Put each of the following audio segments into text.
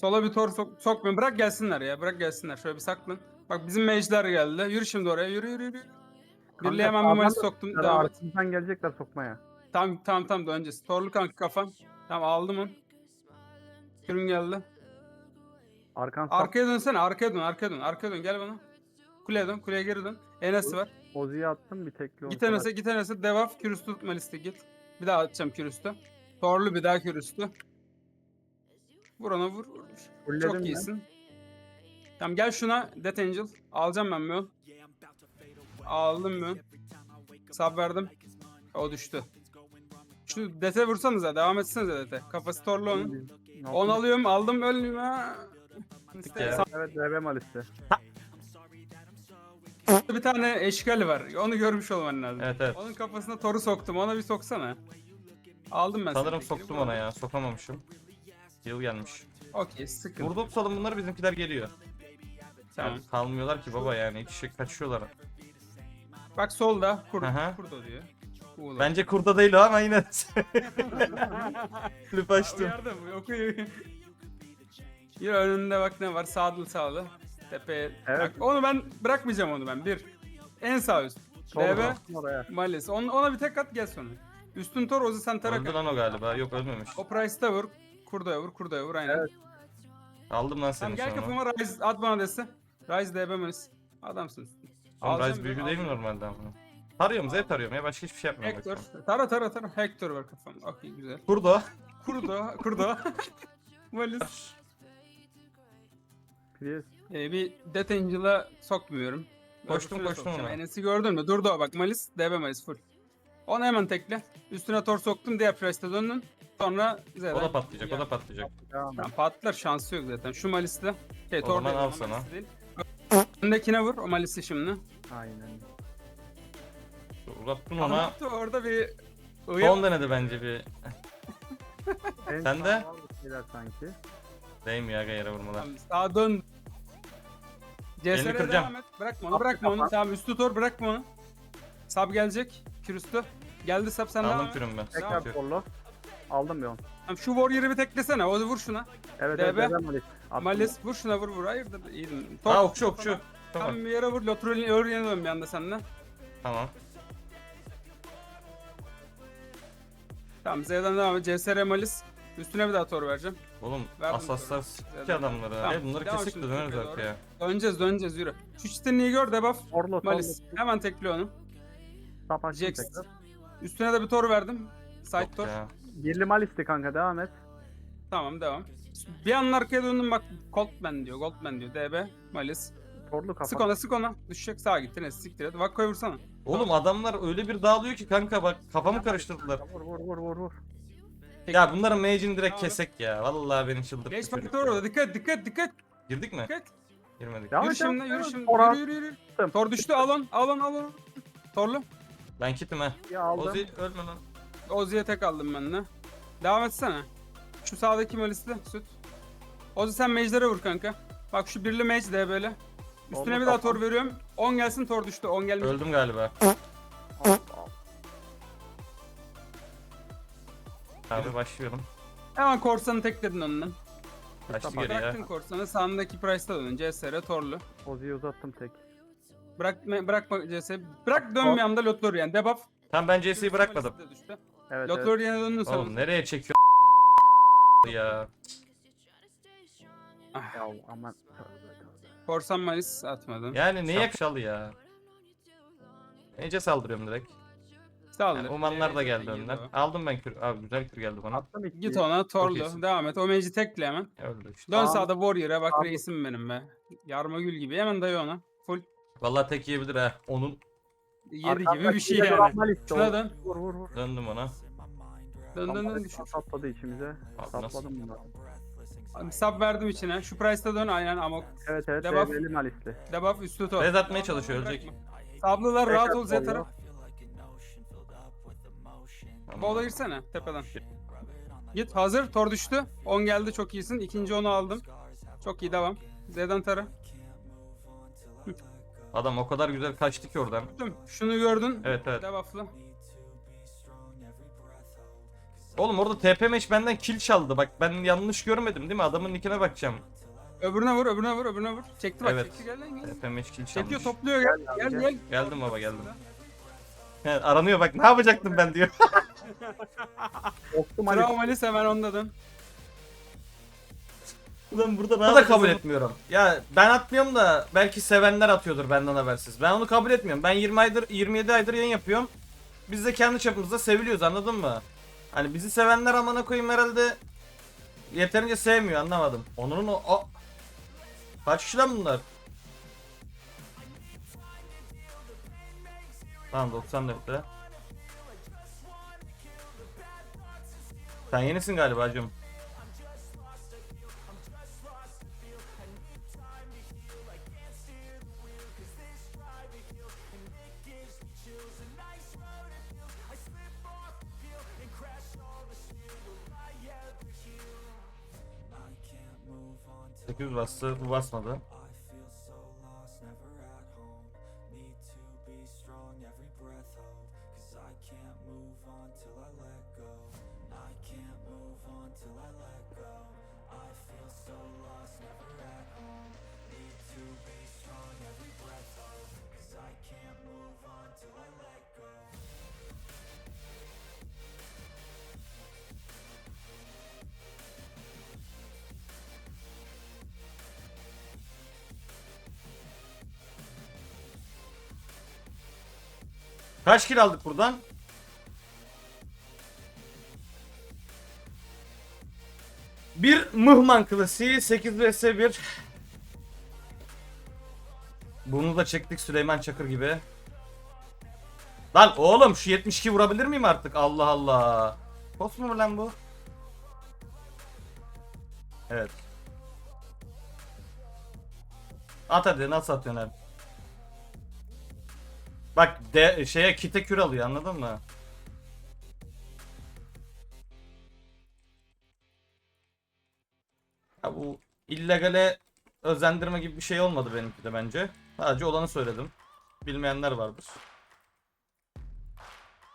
Sola bir tor sok sokmayın. Bırak gelsinler ya. Bırak gelsinler. Şöyle bir saklan. Bak bizim mage'ler geldi. Yürü şimdi oraya. Yürü yürü yürü. Birliğe hemen bir da- soktum. Devam et. arkamızdan gelecekler sokmaya. Tamam tamam tamam da öncesi. Torlu kanka kafam. Tamam aldım onu. Kürün geldi. Arkan sap. Arkaya dönsene. Arkaya dön. Arkaya dön. Arkaya dön. Gel bana. Kuleye dön. Kuleye geri dön. Enes var. Ozi'ye attım bir tekli Git Enes'e git Enes'e. Devaf. Kürüstü tutma liste git. Bir daha atacağım kürüstü. Torlu bir daha kürüstü. Vur ona vur. vur. Çok ben. iyisin. Tamam gel şuna Death Angel. Alacağım ben Mön. Aldım Mön. Sab verdim. O düştü. Şu Death'e vursanıza devam etsenize Death'e. Kafası torlu onun. Ne 10 yaptın? alıyorum aldım ölmeyeyim ha. Evet DB malisti. Sağda bir tane eşkali var. Onu görmüş olman lazım. Evet evet. Onun kafasına toru soktum. Ona bir soksana. Aldım ben. Sanırım soktum ona ya. Sokamamışım. Yıl gelmiş. Okey sıkıntı. Vurdu tutalım bunları bizimkiler geliyor. Tamam. Yani kalmıyorlar ki baba yani. İki şey kaçıyorlar. Bak solda kur, Aha. kurdo diyor. Uğurlar. Bence kurda değil o ama yine. Lüp açtım. Uyardım. Okuyor. Yine önünde bak ne var. Sağlı sağlı. Tepeye. Evet. Bak, onu ben bırakmayacağım onu ben. Bir. En sağ üst. Sonra DB. attım oraya. Malis. On, ona bir tek at gel sonra. Üstün tor Ozi sen tarak. Öldü lan o galiba. Yok ölmemiş. O price'ta vur. Kurdoya vur. Kurdoya vur aynen. Evet. Aldım lan Tamam seni gel sonra. kafama Rise at bana dese. Rise DB Malis. Adamsın. Oğlum Alacağım Rise büyücü ben, değil mi normalde ama? Tarıyorum Z tarıyorum ya başka hiçbir şey yapmıyorum. Hector. Tara tara tara. Hector var kafamda. Okey güzel. Kurdo. Kurdo. Kurdo. Malis. Prius. Ee, bir Death Angel'a sokmuyorum. Koştum, Öbürsüne koştum sokacağım. ona. Enes'i gördün mü? Durdu o bak Malis. DB Malis full. Onu hemen tekle. Üstüne tor soktum. Diğer preste döndün. Sonra Z'den. O da patlayacak o da patlayacak. Devam et. Tamam, patlar şansı yok zaten. Şu Malis'te. Şey, O zaman al ama sana. Malis'te değil. Öndekine vur o Malis'i şimdi. Aynen. Uzattın ona. Anlattı orada bir Son denedi bence bir. En Sen de? var bir şeyler sanki. Değmiyor aga yere vurmalar. Tamam, sağa dön. Elini CSR'e kıracağım. devam et. Bırakma onu, bırakma onu. Tamam üstü tor bırakma onu. Sab gelecek. Kürüstü. Geldi sab sen devam Aldım et. kürüm ben. Tekrar yok. Aldım bir on. Tamam, şu Warrior'ı bir teklesene. O vur şuna. Evet DB. evet DB malis. Attım. Malis vur şuna vur vur. Hayırdır iyiydin. Aa okçu okçu. Tam Tamam. bir yere vur. Lotrol'ün örgüne dön bir anda seninle. Tamam. Tamam Z'den devam et. CSR Malis. Üstüne bir daha tor vereceğim. Oğlum Verdim asaslar sikti adamları. Tamam, E bunları kesik de döneriz arkaya. Döneceğiz döneceğiz yürü. Şu çitinliği gör debuff. Porlo Malis. sollu. Hemen tekli onu. Jax. Üstüne de bir tor verdim. Side Yok tor. ya. Birli malisti kanka devam et. Tamam devam. Bir an arkaya döndüm bak Goldman diyor. Goldman diyor. DB. Malis. Porlu kafa. Sık ona sık ona. Düşecek sağa gitti. Ne siktir et. Vakko'ya vursana. Oğlum adamlar öyle bir dağılıyor ki kanka bak kafamı karıştırdılar. Vur vur vur vur vur. Ya bunların mage'ini direkt Tamam. kesek ya. Vallahi beni çıldırttı. Geç çocuk ya. orada. Dikkat dikkat dikkat. Girdik mi? Dikkat. Girmedik. Devam Yürü et, şimdi devam yürü et. şimdi. Tor Yürü yürü yürü. attım. Tor düştü alın alın alın. Torlu. Ben kitim he. Ya aldım. Ozi ölme lan. Ozi'ye tek aldım ben de. Devam etsene. Şu sağdaki Malis'te süt. Ozi sen mage'lere vur kanka. Bak şu birli mage de böyle. Üstüne Oldu, bir daha tor veriyorum. 10 gelsin tor düştü. 10 gelmiş. Öldüm galiba. Al, al. Abi başlıyorum. Hemen korsanı tekledin önünden. Kaçtı geri ya. Bıraktın korsanı sağındaki price'ta dönün. CSR torlu. Ozi'yi uzattım tek. Bırakma, bırakma CS. Bırak dön bir anda Lotlor yani. Debuff. Tamam ben CS'yi bırakmadım. Evet evet. Lotlor yerine döndün sen. Oğlum nereye çekiyor ya? Ya aman. Korsan Malis atmadın. Yani neye yakışalı ya? Ece saldırıyorum direkt. Saldır. Yani Umanlar da geldi Git önden. Aldım ben kür. Abi güzel kür geldi bana. Attım iki. Git ona torlu. Devam et. O mage'i tekle hemen. Öldü işte. Dön sağda Warrior'a bak Tamam. reisim benim be. Yarma gül gibi. Hemen dayı ona. Full. Vallahi tek yiyebilir ha. Onun Yedi Arkamda gibi bir şey yani. Şuna dön. Vur vur vur. döndüm ona. Dön dön dön. Düşün. Sapladı içimize. Abi nasıl? Sapladım bunu. Abi Sub verdim içine. Şu price'ta dön aynen amok. Evet evet Devam. DB'li malisti. Debuff üstü tor. Rez atmaya çalışıyor ölecek. Sablılar rahat ol Z taraf. Bola girsene tepeden. Git hazır. Tor düştü. 10 geldi çok iyisin. İkinci onu aldım. Çok iyi devam. Z'den tara. Adam o kadar güzel kaçtı ki oradan. Şunu gördün. Evet evet. Debuff'lı. Oğlum orada TP meş benden kill çaldı. Bak ben yanlış görmedim değil mi? Adamın nickine bakacağım. Öbürüne vur, öbürüne vur, öbürüne vur. Çekti bak, Evet. çekti. Gel lan gel. TP meş kill çalmış. Çekiyor, topluyor gel. Gel Gel. Geldim baba geldim. He, aranıyor bak ne yapacaktım ben diyor. Korktum Ali. Travmalis hemen onda dön. Ulan burada ne da kabul etmiyorum. Ya ben atmıyorum da belki sevenler atıyordur benden habersiz. Ben onu kabul etmiyorum. Ben 20 aydır 27 aydır yayın yapıyorum. Biz de kendi çapımızda seviliyoruz anladın mı? Hani bizi sevenler amına koyayım herhalde yeterince sevmiyor anlamadım. Onun o, o... Kaç kişi lan bunlar? Tamam 94'te. Sen yenisin galiba hacım. Sekiz bastı, bu basmadı. Kaç kill aldık buradan? Bir Mıhman klasiği 8 vs 1 Bunu da çektik Süleyman Çakır gibi. Lan oğlum şu 72 vurabilir miyim artık? Allah Allah. Post mu lan bu? Evet. At hadi nasıl atıyorsun abi Bak de şeye kite kür alıyor anladın mı? Ya bu illegale özendirme gibi bir şey olmadı benimki de bence. Sadece olanı söyledim. Bilmeyenler vardır.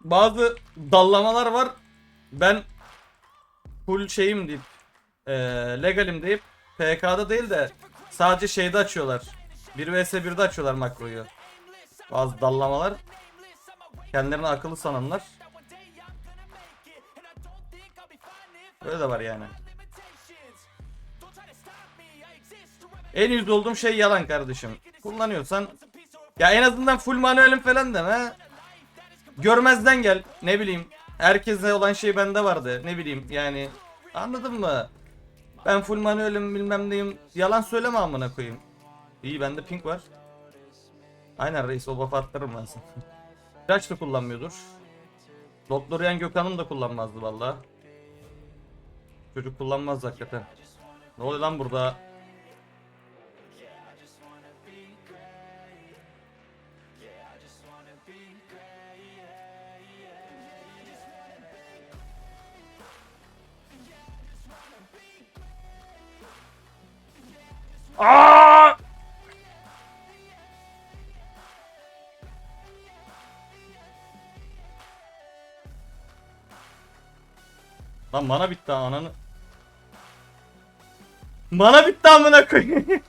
Bazı dallamalar var. Ben full şeyim deyip eee, legalim deyip PK'da değil de sadece şeyde açıyorlar. 1 vs 1'de açıyorlar makroyu. Bazı dallamalar. Kendilerini akıllı sananlar. Böyle de var yani. En yüzde olduğum şey yalan kardeşim. Kullanıyorsan ya en azından full manuelim falan deme. Görmezden gel. Ne bileyim. Herkese olan şey bende vardı. Ne bileyim yani. Anladın mı? Ben full manuelim bilmem neyim. Yalan söyleme amına koyayım. İyi bende pink var. Aynen reis o buff attırırım ben sana. Da kullanmıyordur. Doktorian Gökhan'ım da kullanmazdı valla. Çocuk kullanmaz hakikaten. Ne oluyor lan burada? Aa! Lan mana bitti ha, ananı. Mana bitti amına koyayım.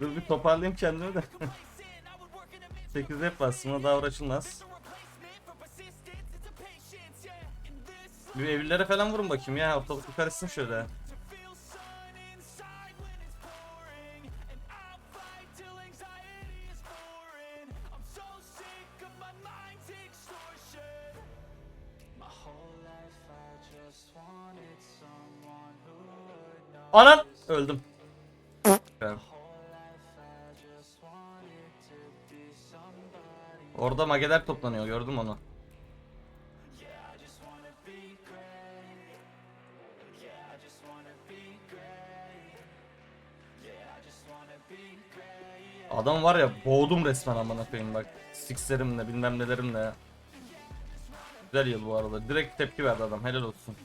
Dur bir toparlayayım kendimi de. complacent. I would work in a midst 8 rep bastım o daha uğraşılmaz. Bir evlilere falan vurun bakayım ya ortalık bir karışsın şöyle. Öldüm. Orada mageler toplanıyor gördüm onu. Adam var ya boğdum resmen amına koyayım bak. Sixlerimle bilmem nelerimle. Güzel yıl bu arada. Direkt tepki verdi adam helal olsun.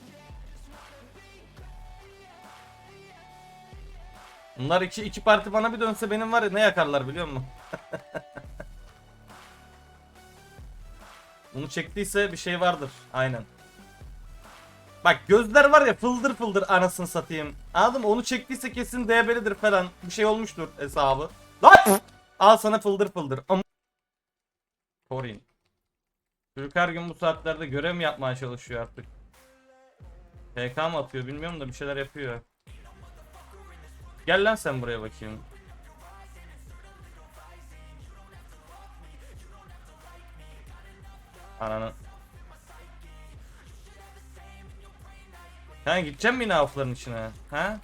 Bunlar iki, iki parti bana bir dönse benim var ya ne yakarlar biliyor musun? Bunu çektiyse bir şey vardır. Aynen. Bak gözler var ya fıldır fıldır anasını satayım. Anladın mı? Onu çektiyse kesin DB'lidir falan. Bir şey olmuştur hesabı. Lan! Al sana fıldır fıldır. Am Korin. Çocuk her gün bu saatlerde görev mi yapmaya çalışıyor artık? PK mı atıyor bilmiyorum da bir şeyler yapıyor. Gel lan sen buraya bakayım. Ananı. Sen gidecek mi yine içine? Ha?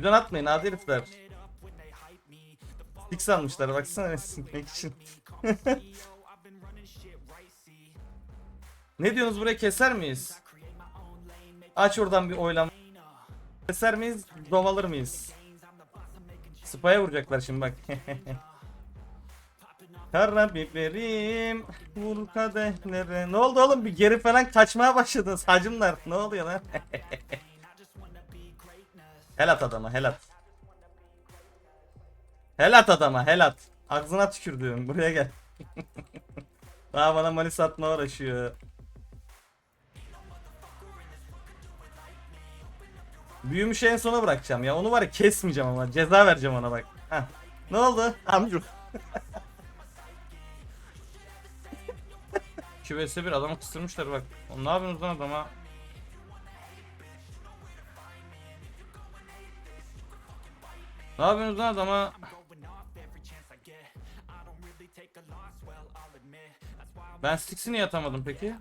İllüzyon atmayın hadi herifler. Six almışlar baksana sinmek için. ne diyorsunuz buraya keser miyiz? Aç oradan bir oylama. Keser miyiz? Domalır mıyız? Spaya vuracaklar şimdi bak. Kara biberim vur kadehlere. Ne oldu oğlum bir geri falan kaçmaya başladınız hacımlar. Ne oluyor lan? helat adama helat. Helat adama helat. Ağzına tükürdüğüm buraya gel. Daha bana malis atma uğraşıyor. Büyümüş en sona bırakacağım ya. Onu var ya kesmeyeceğim ama. Ceza vereceğim ona bak. Heh. Ne oldu? Amcuk. 2 vs 1 adamı kıstırmışlar bak. Oğlum ne yapıyorsunuz lan adama? Admit. That's why I'm Ben Stix'i niye atamadım peki?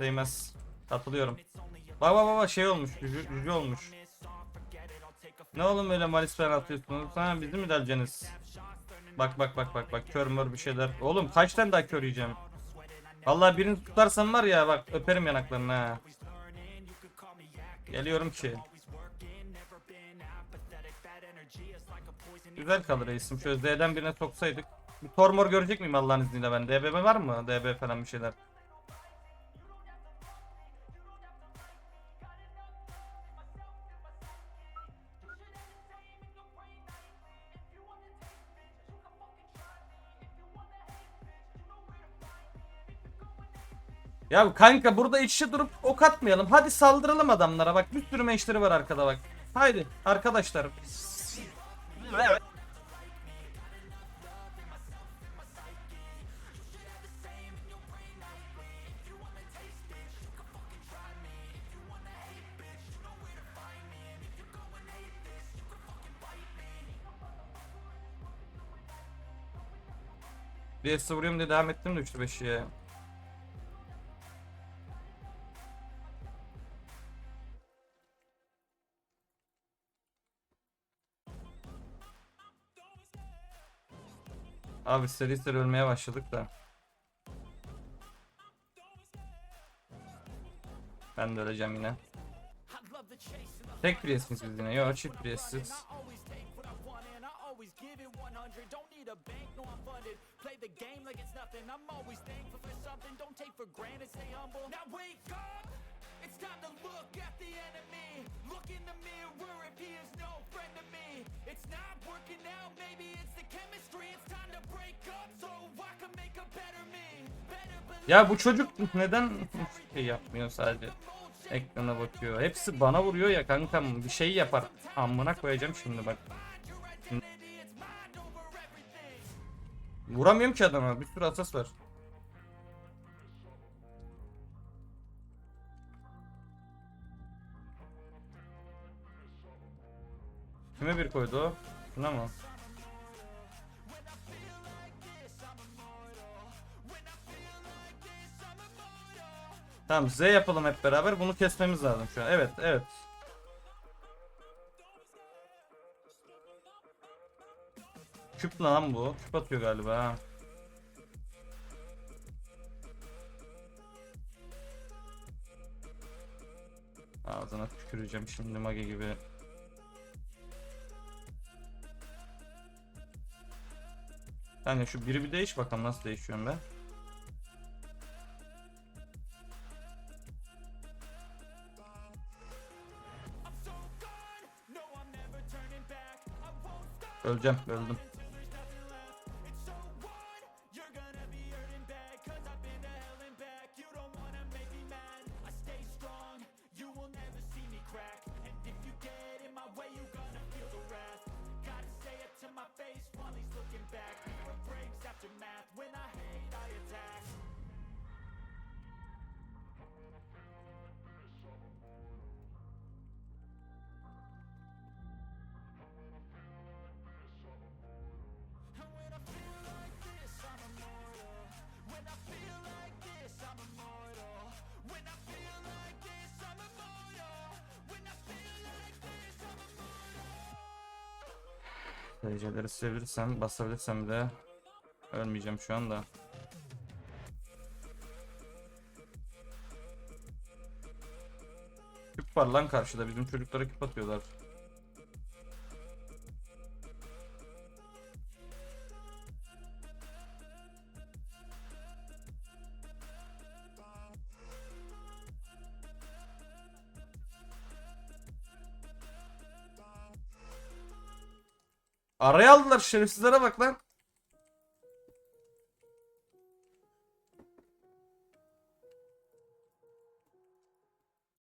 Değmez. Katılıyorum. Bak bak bak şey olmuş. Cücü, cücü olmuş. Ne oğlum böyle malis falan atıyorsunuz? Ha bizi mi deleceksiniz? Bak bak bak bak bak kör mör bir şeyler. Oğlum kaç tane daha kör yiyeceğim? Vallahi birini tutarsam var ya bak öperim yanaklarını ha. Geliyorum ki. Güzel kalır reisim. Şöyle Z'den birine soksaydık. Bir tormor görecek miyim Allah'ın izniyle ben? DBB var mı? DB falan bir şeyler. Ya kanka burada iç içe durup ok atmayalım. Hadi saldıralım adamlara bak. Bir sürü meşleri var arkada bak. Haydi arkadaşlar. Bir vuruyorum diye devam ettim de 3'lü Abi seri seri ölmeye başladık da. Ben de öleceğim yine. Tek priyesiniz biz yine. Yok çift priyesiz. always take what I want and I always give it 100. Don't need a bank, no I'm funded. Play the game like it's nothing. I'm always thankful for something. Don't take for granted, stay humble. Now wake up! It's time to look at the enemy. Look in the mirror if he is no friend to me. It's not working out, maybe it's the chemistry. Ya bu çocuk neden şey yapmıyor sadece? Ekrana bakıyor. Hepsi bana vuruyor ya kankam bir şey yapar. Amına koyacağım şimdi bak. Vuramıyorum ki adama. Bir sürü asas var. Kime bir koydu o? Şuna mı? Tamam Z yapalım hep beraber. Bunu kesmemiz lazım şu an. Evet, evet. Küp lan bu. Küp atıyor galiba ha. Ağzına tüküreceğim şimdi mage gibi. Kanka şu biri bir değiş bakalım nasıl değişiyorum ben. Öleceğim, öldüm. Dereceleri sevebilirsem, basabilirsem de ölmeyeceğim şu anda. Küp var lan karşıda bizim çocuklara küp atıyorlar. Araya aldılar şerefsizlere bak lan.